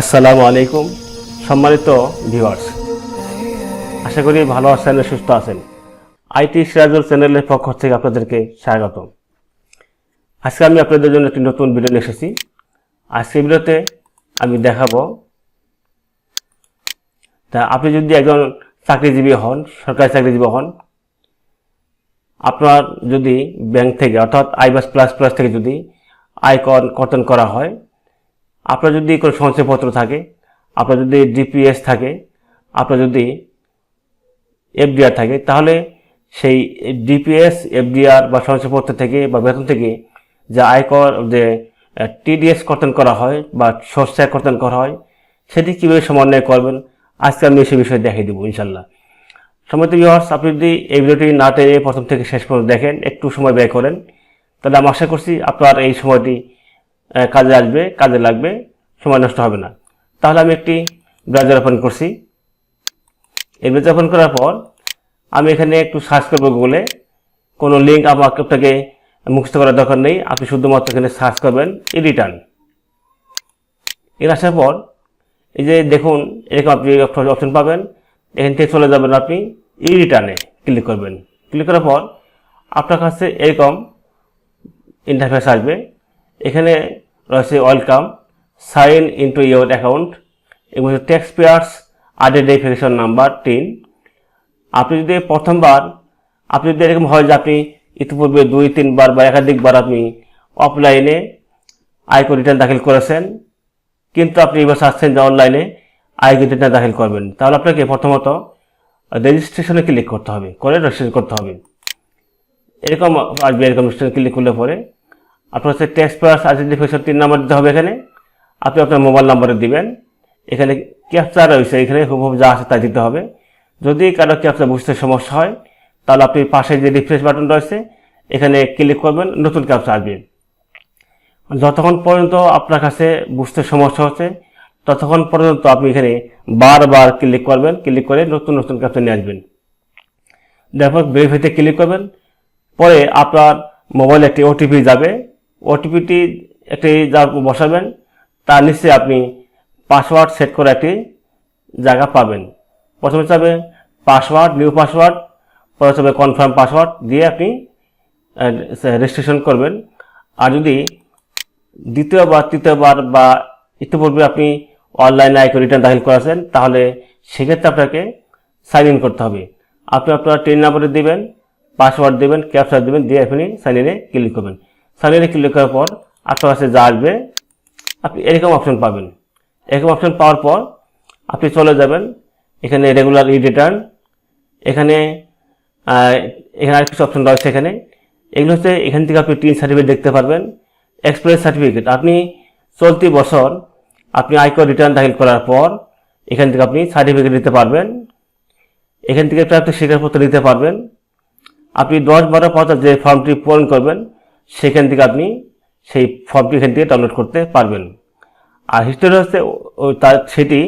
আসসালামু আলাইকুম, সম্মানিত ভিউয়ার্স আশা করি ভালো আছেন সুস্থ আছেন। আইটি সিরাজুল চ্যানেলের পক্ষ থেকে আপনাদেরকে স্বাগত আজকে আমি আপনাদের জন্য একটি নতুন ভিডিও নিয়ে এসেছি। আজকের ভিডিওতে আমি দেখাবো তা আপনি যদি একজন চাকরিজীবী হন, সরকারি চাকরিজীবী হন, আপনার যদি ব্যাংক থেকে অর্থাৎ আইবাস প্লাস প্লাস থেকে যদি আয় কর- কর্তন করা হয় আপনার যদি কোনো সঞ্চয়পত্র থাকে, আপনার যদি ডিপিএস থাকে, আপনার যদি এফডিআর থাকে, তাহলে সেই ডিপিএস এফডিআর বা সঞ্চয়পত্র থেকে বা বেতন থেকে যে আয়কর, যে টিডিএস কর্তন করা হয় বা সস্তায় কর্তন করা হয়, সেটি কীভাবে সমন্বয় করবেন? আজকে আমি সে বিষয়ে দেখিয়ে দেবো ইনশাল্লাহ সময় ভিউয়ার্স আপনি যদি এই ভিডিওটি না টেনে প্রথম থেকে শেষ পর্যন্ত দেখেন, একটু সময় ব্যয় করেন, তাহলে আমি আশা করছি আপনার এই সময়টি কাজে আসবে, কাজে লাগবে, সময় নষ্ট হবে না। তাহলে আমি একটি ব্রাউজার ওপেন করছি। এই ব্রাউজার ওপেন করার পর আমি এখানে একটু সার্চ করব গুগলে। কোনো লিঙ্ক আমাকে আপনাকে মুখস্থ করার দরকার নেই। আপনি শুধুমাত্র এখানে সার্চ করবেন ই রিটার্ন। এর আসার পর এই যে দেখুন, এরকম আপনি অপশন পাবেন। এখান থেকে চলে যাবেন আপনি ই রিটার্নে ক্লিক করবেন। ক্লিক করার পর আপনার কাছে এরকম ইন্টারফেস আসবে। এখানে রয়েছে welcome sign into your account এবং tax payers identification number TIN আপনি যদি প্রথমবার, আপনি যদি এরকম হয় যে আপনি ইতিপূর্বে দুই, তিনবার বা একাধিকবার আপনি অফলাইনে আয়কর রিটার্ন দাখিল করেছেন, কিন্তু আপনি এবার চাচ্ছেন যে অনলাইনে আয়কর রিটার্ন দাখিল করবেন, তাহলে আপনাকে প্রথমত রেজিস্ট্রেশনে ক্লিক করতে হবে, করে রেজিস্ট্রেশন করতে হবে। এরকম আসবে, এরকম রেজিস্ট্রেশন ক্লিক করলে পরে আপনার হচ্ছে tax plus identification TIN number দিতে হবে এখানে। আপনি আপনার মোবাইল নাম্বারে দিবেন। এখানে ক্যাপচার রয়েছে, এখানে হুবহুব যা আছে তাই দিতে হবে। যদি কারও ক্যাপচার বুঝতে সমস্যা হয়, তাহলে আপনি পাশে যে রিফ্রেশ বাটন রয়েছে, এখানে ক্লিক করবেন, নতুন ক্যাপচার আসবে। যতক্ষণ পর্যন্ত আপনার কাছে বুঝতে সমস্যা হচ্ছে, ততক্ষণ পর্যন্ত আপনি এখানে বারবার ক্লিক করবেন ক্লিক করে নতুন নতুন ক্যাপচার নিয়ে আসবেন। তারপর ভেরিফাইতে ক্লিক করবেন। পরে আপনার মোবাইলে একটি ওটিপি যাবে। ওটিপিটি একটি যা বসাবেন, তার নিচে আপনি পাসওয়ার্ড সেট করে একটি জায়গা পাবেন। প্রথমে যাবে পাসওয়ার্ড, নিউ পাসওয়ার্ড, পরে যাবে কনফার্ম পাসওয়ার্ড দিয়ে আপনি রেজিস্ট্রেশন করবেন। আর যদি দ্বিতীয়বার, তৃতীয়বার বা ইতিপূর্বে আপনি অনলাইনে আয়কর রিটার্ন দাখিল করেছেন, তাহলে সেক্ষেত্রে আপনাকে সাইন ইন করতে হবে। আপনি আপনার ট্রেন নাম্বারে দেবেন, পাসওয়ার্ড দেবেন, ক্যাপচার দেবেন, দিয়ে আপনি সাইন ইনে ক্লিক করবেন। ইনে ক্লিক করার পর আপনার কাছে যা আসবে, আপনি এরকম অপশন পাবেন। এরকম অপশন পাওয়ার পর আপনি চলে যাবেন, এখানে রেগুলার ই রিটার্ন এখানে এখানে আর কিছু অপশন রয়েছে এখানে। এগুলো হচ্ছে এখান থেকে আপনি টিন সার্টিফিকেট দেখতে পারবেন এক্সপ্রেস সার্টিফিকেট আপনি চলতি বছর আপনি আয়কর রিটার্ন দাখিল করার পর এখান থেকে আপনি সার্টিফিকেট দিতে পারবেন। এখান থেকে প্রাপ্ত স্বীকারপত্র দিতে পারবেন। আপনি দশ, বারো পাতা যে ফর্মটি পূরণ করবেন সেখান থেকে আপনি সেই ফর্মটি এখান থেকে ডাউনলোড করতে পারবেন। আর হিস্টোরি হচ্ছে তার সেটি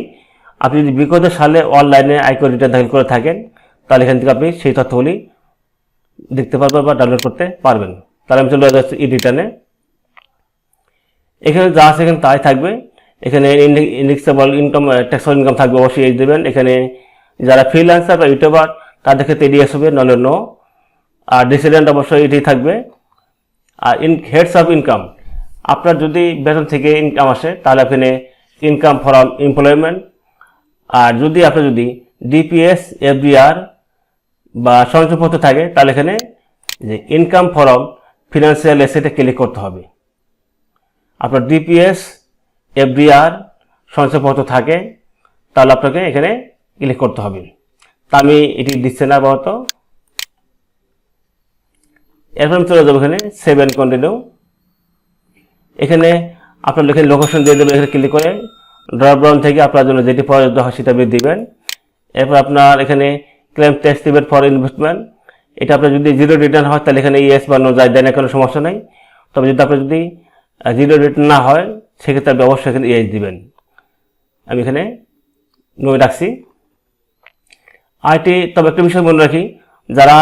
আপনি যদি বিগত সালে অনলাইনে আয়কর রিটার্ন দাখিল করে থাকেন, তাহলে এখান থেকে আপনি সেই তথ্যগুলি দেখতে পারবেন বা ডাউনলোড করতে পারবেন। তাহলে আমি চলে যাচ্ছি ই রিটার্নে এখানে যা আছে এখানে তাই থাকবে। এখানে ইন্ডেক্সেবল ইনকাম ট্যাক্সেবল ইনকাম থাকবে অবশ্যই এই দেবেন। এখানে যারা ফ্রিল্যান্সার বা ইউটিউবার তাদের ক্ষেত্রে এডিএস হবে নলে নো আর ডিসিডেন্ট অবশ্যই এটি থাকবে। আর ইন হেডস অফ ইনকাম আপনার যদি বেতন থেকে ইনকাম আসে, তাহলে এখানে ইনকাম ফ্রম এমপ্লয়মেন্ট আর যদি আপনার যদি ডিপিএস এফডিআর বা সঞ্চয়পত্র থাকে, তাহলে এখানে যে ইনকাম ফ্রম ফিনান্সিয়াল এসেটে ক্লিক করতে হবে। আপনার ডিপিএস এফডিআর সঞ্চয়পত্র থাকে, তাহলে আপনাকে এখানে ক্লিক করতে হবে। তা আমি এটি দিচ্ছে না আপাতত। এরপর চলে যাব এখানে সেভেন কন্টিনিউ এখানে আপনার এখানে লোকেশন দিয়ে দেবেন, এখানে ক্লিক করে। ড্রপ ডাউন থেকে আপনার জন্য যেটি প্রয়োজন হয় সেটা আপনি দিবেন। এরপর আপনার এখানে ক্লেম ট্যাক্স দিবেন ফর ইনভেস্টমেন্ট এটা আপনার যদি জিরো রিটার্ন হয়, তাহলে এখানে ইয়েস বা নো যায়, দেন কোনো সমস্যা নেই। তবে যদি আপনার যদি জিরো রিটার্ন না হয়, সেক্ষেত্রে আপনি অবশ্যই এখানে ইয়েস দিবেন। আমি এখানে নো রাখছি। আইটি তবে একটা বিষয় মনে রাখি, যারা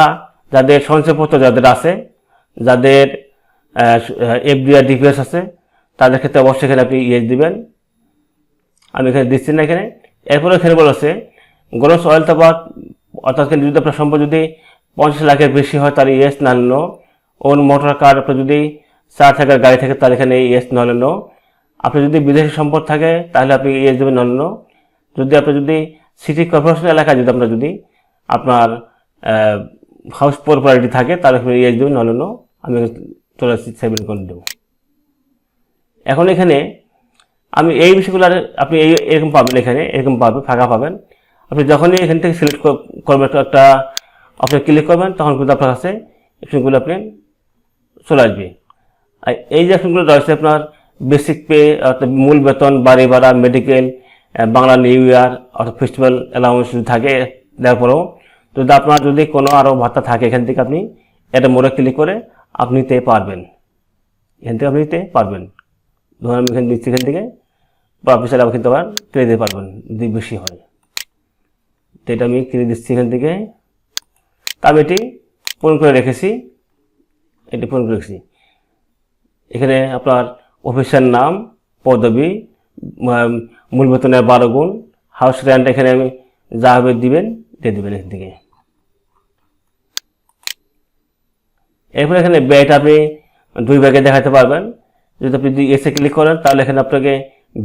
যাদের সঞ্চয়পত্র যাদের আছে, যাদের এফডিআর ডিপিএস আছে, তাদের ক্ষেত্রে অবশ্যই এখানে আপনি ইয়েস দিবেন। আমি এখানে দিচ্ছি না এখানে। এরপরে এখানে বলেছে গ্রস অয়েল তাবাক অর্থাৎ যদি আপনার সম্পদ যদি পঞ্চাশ লাখের বেশি হয়, তাহলে ইয়েস, না নো। ওন মোটর কার আপনার যদি চার থাকার গাড়ি থাকে, তাহলে এখানে ইয়েস নলে নো। আপনার যদি বিদেশি সম্পদ থাকে, তাহলে আপনি ইয়েস দেবেন নলে নো। যদি আপনার যদি সিটি কর্পোরেশন এলাকায় যদি আপনার যদি আপনার হাউস প্রপার্টি থাকে তাহলে আপনি ইয়েস দেবেন নলে নো আমি আসছি সেভেন করে দেবো এখন এখানে আমি এই বিষয়গুলো আর আপনি এই এরকম পাবেন এখানে, এরকম পাবেন ফাঁকা পাবেন। আপনি যখনই এখান থেকে সিলেক্ট করবেন একটা আপনি ক্লিক করবেন, তখন কিন্তু আপনার কাছে অপশনগুলো আপনি চলে আসবে। আর এই যে অপশনগুলো রয়েছে আপনার বেসিক পে অর্থাৎ মূল বেতন, বাড়ি ভাড়া মেডিকেল বাংলা নিউ ইয়ার অর্থাৎ ফেস্টিভ্যাল অ্যালাউন্স থাকে, দেওয়ার পরেও যদি আপনার যদি কোনো আরও ভাতা থাকে এখান থেকে আপনি এটা মোড়ে ক্লিক করে আপনি নিতে পারবেন। এখান থেকে আপনি নিতে পারবেন। ধরুন আমি এখানে নিচ্ছি, এখান থেকে বা অফিসার আবার কিন্তু আবার কিনে দিতে পারবেন, যদি বেশি হয়। তো এটা আমি কিনে দিচ্ছি এখান থেকে। তা আমি এটি পূরণ করে রেখেছি। এটি পূরণ করে রেখেছি। এখানে আপনার অফিসের নাম, পদবি মূল বেতনের বারো গুণ হাউস রেন্ট এখানে আমি যা হবে দিবেন, দিয়ে দেবেন এখান থেকে। এরপরে এখানে ব্যয়টা আপনি দুই ভাগে দেখাতে পারবেন। যদি আপনি যদি এসে ক্লিক করেন, তাহলে এখানে আপনাকে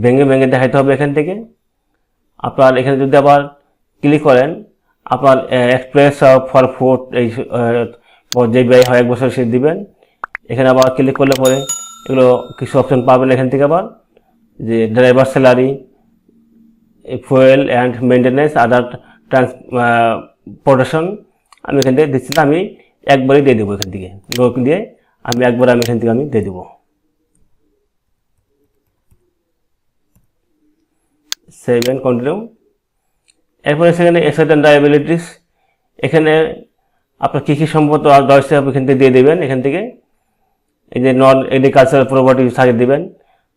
ভেঙে ভেঙে দেখাতে হবে এখান থেকে। আপনার এখানে যদি আবার ক্লিক করেন, আপনার এক্সপ্রেস ফর ফুড এই যে ব্যয় হয় এক বছর সে দিবেন। এখানে আবার ক্লিক করলে পরে এগুলো কিছু অপশন পাবেন এখান থেকে আবার, যে driver salary fuel and maintenance other transportation আমি এখান থেকে দিচ্ছি। আমি একবারই দিয়ে দেবো এখান থেকে। লোক দিয়ে আমি একবার আমি এখান থেকে আমি দিয়ে দেবো। সেভ অ্যান্ড কন্টিনিউ এরপরে সেখানে এসেট অ্যান্ড এখানে আপনার কী কী সম্পদ রয়েছে আপনি এখান থেকে দিয়ে দেবেন, এখান থেকে। এই যে নন এগ্রিকালচারাল প্রপার্টি থাকে দিবেন,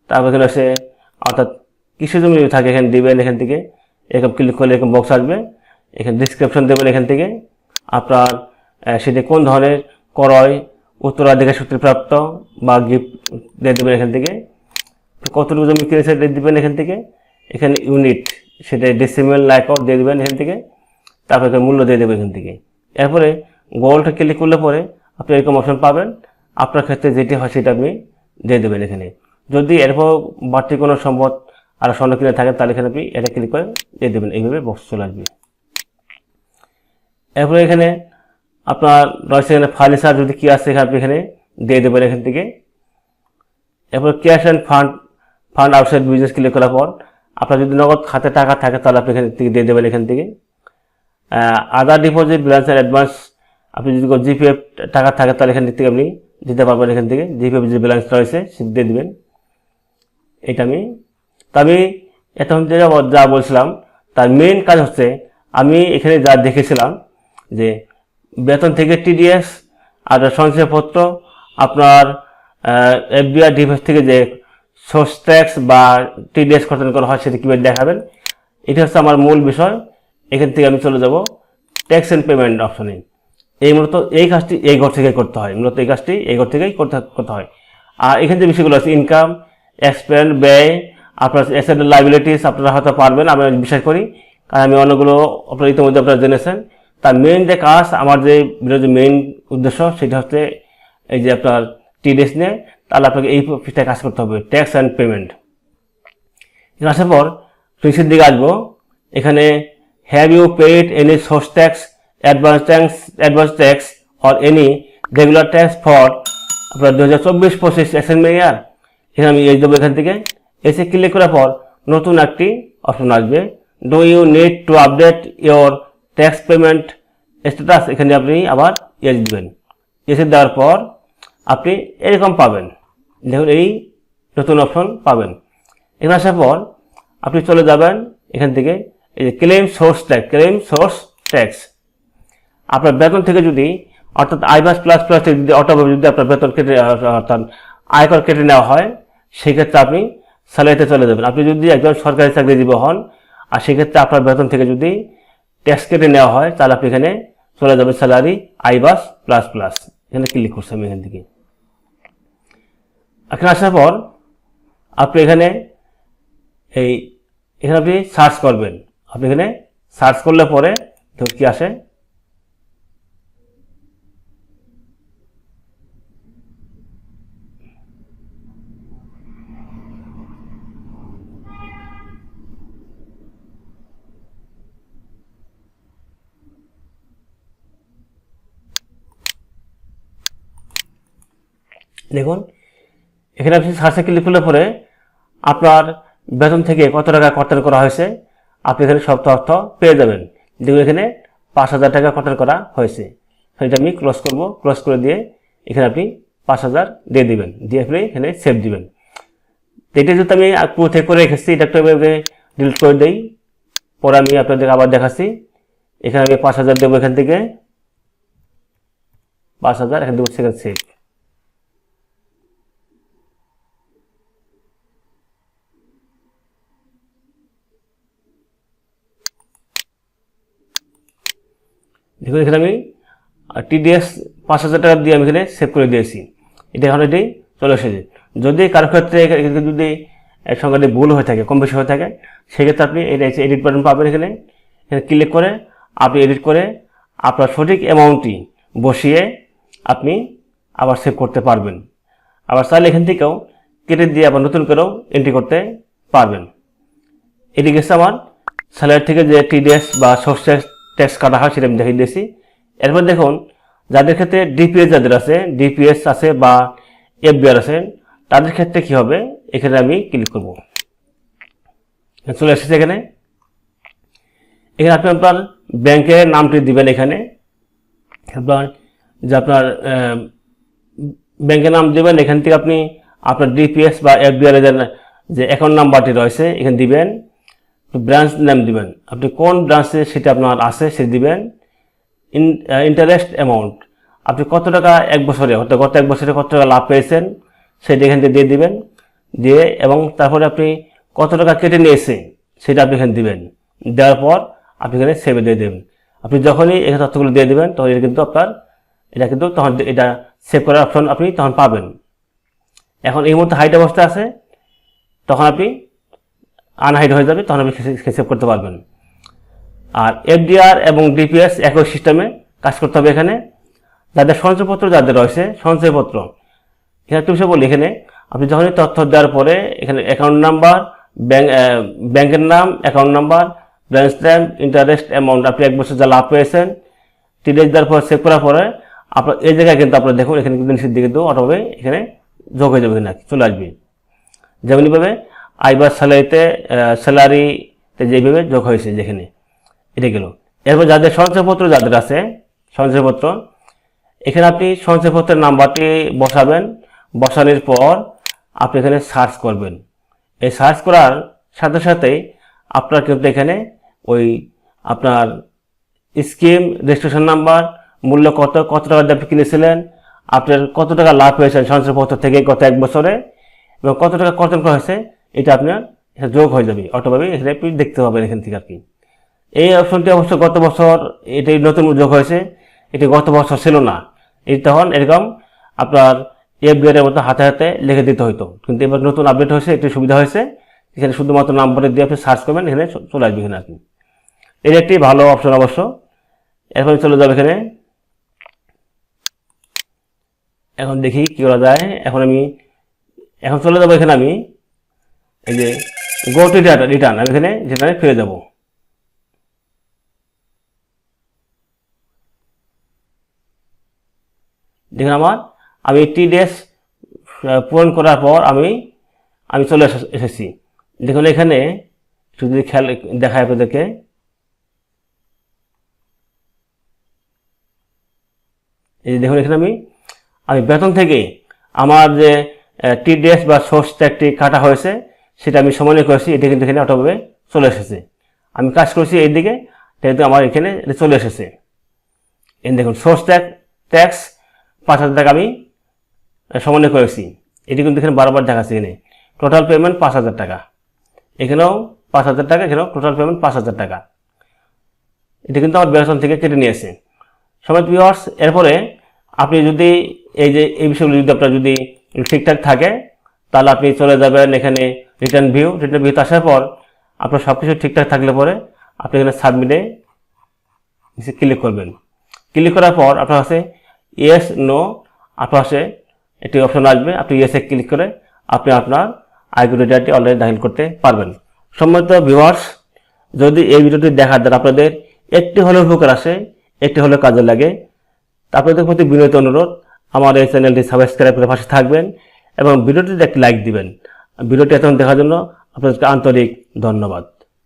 তারপর এখানে আছে অর্থাৎ কৃষি জমি থাকে এখানে দিবেন এখান থেকে। এরকম ক্লিক করলে এরকম বক্স আসবে। এখানে ডিসক্রিপশন দেবেন এখান থেকে। আপনার সেটি কোন ধরনের ক্রয় উত্তরাধিকার সূত্রে প্রাপ্ত বা গিফট দিয়ে দেবেন এখান থেকে? কতটুকু জমি কিনেছে দেবেন এখান থেকে? এখানে ইউনিট সেটা ডেসিমেল লাইকও দিয়ে দেবেন এখান থেকে। তারপরে এখানে মূল্য দিয়ে দেবেন এখান থেকে। এরপরে গোলটা ক্লিক করলে পরে আপনি এরকম অপশন পাবেন। আপনার ক্ষেত্রে যেটি হয় সেটা আপনি দিয়ে দেবেন এখানে। যদি এরপর বাড়তি কোনো সম্পদ আর কিনে থাকে, তাহলে এখানে আপনি এটা ক্লিক করে দিয়ে দেবেন। এইভাবে বক্স চলে আসবে। এরপরে এখানে আপনার রয়েছে এখানে ফার্নিচার যদি কি আছে আপনি এখানে দিয়ে দেবেন এখান থেকে। এরপর cash and fund fund outside business click করার পর আপনার যদি নগদ খাতে টাকা থাকে তাহলে আপনি এখান থেকে দিয়ে দেবেন এখান থেকে। Other deposit balance and advance আপনি যদি জিপিএফ টাকা থাকে তাহলে এখান থেকে আপনি দিতে পারবেন এখান থেকে। জিপিএফ যে ব্যালেন্স রয়েছে সেটা দিয়ে দেবেন। এটা আমি, তা আমি এতক্ষণ যা বলছিলাম, তার মেন কাজ হচ্ছে আমি এখানে যা দেখেছিলাম যে বেতন থেকে টিডিএস আর সঞ্চয়পত্র, আপনার এফবিআর ডিভাইস থেকে যে সোর্স ট্যাক্স বা টিডিএস কর্তন করা হয় সেটা কীভাবে দেখাবেন? এটা হচ্ছে আমার মূল বিষয়। এখান থেকে আমি চলে যাব ট্যাক্স অ্যান্ড পেমেন্ট অপশনে। এই মূলত এই কাজটি এই ঘর থেকেই করতে হয়। মূলত এই কাজটি এই ঘর থেকেই করতে করতে হয়। আর এখান যে বিষয়গুলো আছে ইনকাম এক্সপেন্ড ব্যয়, আপনার অ্যাসেট লাইবিলিটিস আপনারা হয়তো পারবেন, আমি বিশ্বাস করি। কারণ আমি অনেকগুলো আপনার ইতিমধ্যে আপনারা জেনেছেন। তার মেইন যে কাজ, আমার যে ভিডিওর যে মেইন উদ্দেশ্য, সেটা হচ্ছে এই যে আপনার টিডিএস নিয়ে তাহলে আপনাকে এই পৃষ্ঠায় কাজ করতে হবে ট্যাক্স অ্যান্ড পেমেন্ট আসার পর নিচের দিকে আসব। এখানে have you paid any source tax advance tax advance tax or any regular tax for আপনার দু হাজার চব্বিশ পঁচিশ অ্যাসেম্বলি ইয়ার এখানে আমি এই দেবো এখান থেকে। এসে ক্লিক করার পর নতুন একটি অপশন আসবে। Do you need to update your tax payment status এখানে আপনি আবার ইয়েস দিবেন। এসে দেওয়ার পর আপনি এরকম পাবেন। দেখুন, এই নতুন অপশন পাবেন। এখানে আসার পর আপনি চলে যাবেন এখান থেকে, এই যে claim source tax claim source tax আপনার বেতন থেকে যদি, অর্থাৎ আইবাস প্লাস প্লাস যদি অটোভাবে যদি আপনার বেতন কেটে, অর্থাৎ আয়কর কেটে নেওয়া হয়, সেক্ষেত্রে আপনি স্যালারিতে চলে যাবেন। আপনি যদি একজন সরকারি চাকরিজীবী হন, আর সেক্ষেত্রে আপনার বেতন থেকে যদি ট্যাক্স কেটে নেওয়া হয়, তাহলে আপনি এখানে চলে যাবে স্যালারি আইবাস প্লাস প্লাস এখানে ক্লিক করছি আমি এখান থেকে। এখানে আসার পর আপনি এখানে এই, এখানে আপনি সার্চ করবেন। আপনি এখানে সার্চ করলে পরে কি আসে? দেখুন, এখানে আপনি সার্চে ক্লিক করলে পরে আপনার বেতন থেকে কত টাকা কর্তন করা হয়েছে, আপনি এখানে সব তথ্য পেয়ে যাবেন। দেখুন, এখানে পাঁচ হাজার টাকা কর্তন করা হয়েছে। সেটা আমি ক্লোজ করব। ক্লোজ করে দিয়ে এখানে আপনি পাঁচ হাজার দিয়ে দিবেন। দিয়ে আপনি এখানে সেভ দিবেন। এটা যদি আমি পুরো থেকে করে রেখেছি, এটা একটু ডিলিট করে দিই। পরে আমি আপনাদের আবার দেখাচ্ছি। এখানে আমি পাঁচ হাজার দেবো এখান থেকে। পাঁচ হাজার এখানে দেবো সেখানে সেভ দেখুন এখানে আমি টিডিএস পাঁচ হাজার টাকা দিয়ে আমি এখানে সেভ করে দিয়েছি। এটা এখন এটি চলে এসেছে। যদি কারও ক্ষেত্রে যদি সংখ্যাটি ভুল হয়ে থাকে, কম বেশি হয়ে থাকে, সেক্ষেত্রে আপনি এটা এডিট বাটন পাবেন এখানে। এখানে ক্লিক করে আপনি এডিট করে আপনার সঠিক অ্যামাউন্টটি বসিয়ে আপনি আবার সেভ করতে পারবেন। আবার চাইলে এখান থেকেও কেটে দিয়ে আবার নতুন করেও এন্ট্রি করতে পারবেন। এটি গেছে আমার স্যালারি থেকে যে টিডিএস বা সোর্স ট্যাক্স কাটা হয়, সেটা আমি দেখিয়ে দিয়েছি। এরপর দেখুন, যাদের ক্ষেত্রে ডিপিএস যাদের আছে ডিপিএস আছে বা এফবিআর আছে, তাদের ক্ষেত্রে কি হবে? এখানে আমি ক্লিক করব। চলে এসেছে এখানে। এখানে আপনি আপনার ব্যাংকের নামটি দিবেন এখানে। আপনার যে আপনার ব্যাংকের নাম দেবেন, এখান থেকে আপনি আপনার ডিপিএস বা এফবিআর যে অ্যাকাউন্ট নাম্বারটি রয়েছে, এখানে দিবেন। ব্রাঞ্চ নাম দিবেন। আপনি কোন ব্রাঞ্চে সেটা আপনার আছে, সেটা দিবেন। ইন্টারেস্ট অ্যামাউন্ট আপনি কত টাকা এক বছরে অর্থাৎ গত এক বছরে কত টাকা লাভ পেয়েছেন, সেটা এখান থেকে দিয়ে দিবেন। দিয়ে এবং তারপরে আপনি কত টাকা কেটে নিয়েছে, সেটা আপনি এখানে দিবেন। দেওয়ার পর আপনি এখানে সেভে দিয়ে দেবেন। আপনি যখনই এখানে তথ্যগুলো দিয়ে দেবেন, তখন এটা কিন্তু আপনার, এটা কিন্তু তখন এটা সেভ করার অপশন আপনি তখন পাবেন। এখন এই মুহূর্তে হাইট অবস্থা আছে, তখন আপনি আনহাইড হয়ে যাবে, তখন আপনি সেভ করতে পারবেন। আর এফডিআর এবং ডিপিএস একই সিস্টেমে কাজ করতে হবে এখানে। যাদের সঞ্চয়পত্র যাদের রয়েছে, সঞ্চয়পত্র। এখানে একটা বিষয় বলি, এখানে আপনি যখনই তথ্য দেওয়ার পরে এখানে অ্যাকাউন্ট নাম্বার ব্যাংক ব্যাংকের নাম অ্যাকাউন্ট নাম্বার ব্রাঞ্চ নাম ইন্টারেস্ট অ্যামাউন্ট আপনি এক বছর যা লাভ পেয়েছেন টিডিএস দেওয়ার পর সেভ করার পরে আপনার এই জায়গায় কিন্তু আপনার দেখুন, এখানে কিন্তু নিচের দিকে কিন্তু অটোভাবে এখানে যোগ হয়ে যাবে এখানে চলে আসবে। যেমনইভাবে আইবার স্যালারিতে স্যালারিতে যেভাবে যোগ হয়েছে যেখানে, এটা গেল। এরপর যাদের সঞ্চয়পত্র যাদের আছে সঞ্চয়পত্র এখানে আপনি সঞ্চয়পত্রের নাম্বারটি বসাবেন। বসানোর পর আপনি এখানে সার্চ করবেন। এই সার্চ করার সাথে সাথেই আপনার কিন্তু এখানে ওই আপনার স্কিম, রেজিস্ট্রেশন নাম্বার, মূল্য কত কত টাকা আপনি কিনেছিলেন, আপনার কত টাকা লাভ হয়েছে সঞ্চয়পত্র থেকে গত এক বছরে, এবং কত টাকা কর্তন করা হয়েছে এটা আপনার যোগ হয়ে যাবে, অটোভাবে এখানে আপনি দেখতে পাবেন এখান থেকে আর কি। এই অপশনটি অবশ্য গত বছর এটি নতুন যোগ হয়েছে, এটি গত বছর ছিল না। এই তখন এরকম আপনার এফবিআর এর মতো হাতে হাতে লিখে দিতে হতো কিন্তু এবার নতুন আপডেট হয়েছে, একটি সুবিধা হয়েছে। এখানে শুধুমাত্র নাম্বারে দিয়ে আপনি সার্চ করবেন, এখানে চলে আসবে এখানে কি। এটা একটি ভালো অপশন অবশ্য। এরপর চলে যাবে এখানে। এখন দেখি কি করা যায়। এখন আমি, এখন চলে যাব এখানে আমি। এই যে গো টু রিটার্ন আমি এখানে যেখানে ফিরে যাব দেখুন আমার, আমি টি ডেস পূরণ করার পর আমি আমি চলে এসে- এসেছি। দেখুন এখানে, একটু যদি খেয়াল দেখায় আপনাদেরকে। এই যে দেখুন এখানে আমি আমি বেতন থেকে আমার যে টিডিএস বা সোর্স ট্যাগটি কাটা হয়েছে সেটা আমি সমানে করেছি, এটা কিন্তু এখানে অটোভাবে চলে এসেছে। আমি কাজ করেছি এই দিকে কিন্তু আমার এখানে এটা চলে এসেছে। এই দেখুন সোর্স ট্যাক্স ট্যাক্স পাঁচ হাজার টাকা আমি সমন্বয় করেছি। এটি কিন্তু এখানে বারবার দেখাচ্ছে এখানে। টোটাল পেমেন্ট পাঁচ হাজার টাকা। এখানেও পাঁচ হাজার টাকা, এখানেও টোটাল পেমেন্ট পাঁচ হাজার টাকা। এটা কিন্তু আমার বেতন থেকে কেটে নিয়েছে। সময় ভিউয়ার্স এরপরে আপনি যদি এই যে, এই বিষয়গুলো যদি আপনার যদি ঠিকঠাক থাকে, তাহলে আপনি চলে যাবেন এখানে রিটার্ন ভিউ রিটার্ন ভিউতে আসার পর আপনার সব কিছু ঠিকঠাক থাকলে পরে আপনি এখানে সাবমিটে ক্লিক করবেন। ক্লিক করার পর আপনার কাছে ইয়েস নো আপনার কাছে একটি অপশন আসবে, আপনি ইয়েসে ক্লিক করে আপনি আপনার আইকিউ ডেটাটি অলরেডি দাখিল করতে পারবেন। সম্মানিত ভিউয়ার্স যদি এই ভিডিওটি দেখার দ্বারা আপনাদের একটি হলেও উপকার আসে, একটি হলেও কাজে লাগে আপনাদের প্রতি বিনীত অনুরোধ, আমার এই চ্যানেলটি সাবস্ক্রাইব করে পাশে থাকবেন এবং ভিডিওটিতে একটি লাইক দিবেন। ভিডিওটি এখন দেখার জন্য আপনাদেরকে আন্তরিক ধন্যবাদ।